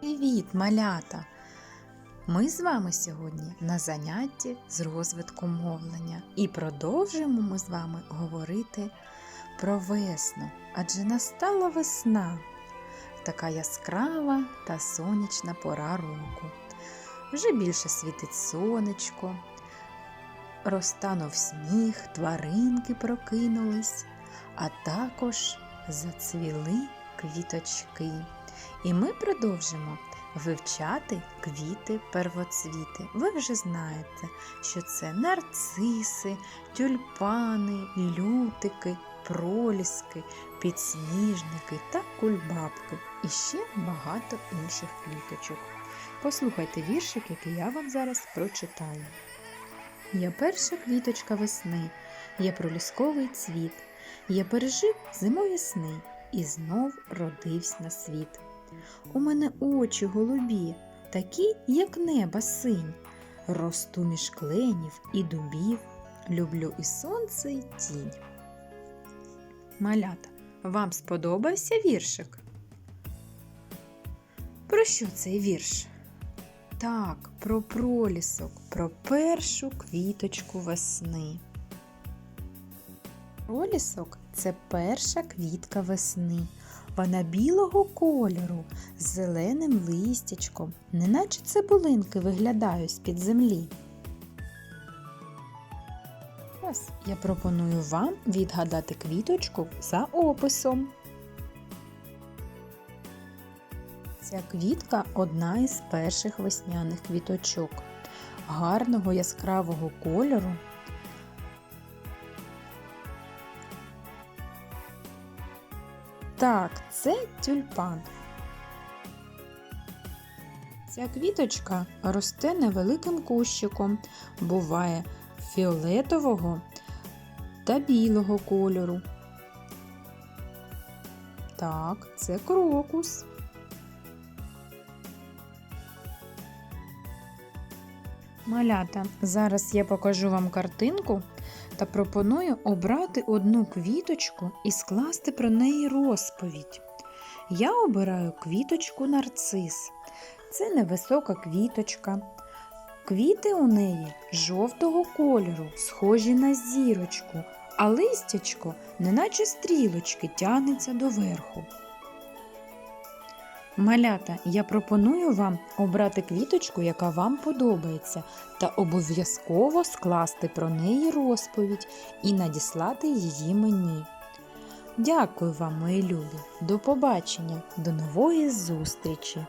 Привіт, малята! Ми з вами сьогодні на занятті з розвитку мовлення і продовжуємо ми з вами говорити про весну, адже настала весна, така яскрава та сонячна пора року. Вже більше світить сонечко, розтанув сніг, тваринки прокинулись, а також зацвіли квіточки. І ми продовжимо вивчати квіти первоцвіти. Ви вже знаєте, що це нарциси, тюльпани, лютики, проліски, підсніжники та кульбабки і ще багато інших квіточок. Послухайте віршик, який я вам зараз прочитаю. Я перша квіточка весни, я пролісковий цвіт, я пережив зимові сни і знов родився на світ. У мене очі голубі, такі, як неба синь. Росту між кленів і дубів, люблю і сонце, і тінь. Малята, вам сподобався віршик? Про що цей вірш? Так, про пролісок, про першу квіточку весни. Пролісок це перша квітка весни. Вона білого кольору з зеленим листячком, неначе цибулинки виглядають з-під землі. Ось я пропоную вам відгадати квіточку за описом. Ця квітка одна із перших весняних квіточок, гарного яскравого кольору. Так, це тюльпан. Ця квіточка росте невеликим кущиком, буває фіолетового та білого кольору. Так, це крокус. Малята, зараз я покажу вам картинку та пропоную обрати одну квіточку і скласти про неї розповідь. Я обираю квіточку нарцис. Це невисока квіточка. Квіти у неї жовтого кольору, схожі на зірочку, а листячко, неначе стрілочки, тягнеться доверху. Малята, я пропоную вам обрати квіточку, яка вам подобається, та обов'язково скласти про неї розповідь і надіслати її мені. Дякую вам, мої любі! До побачення, до нової зустрічі!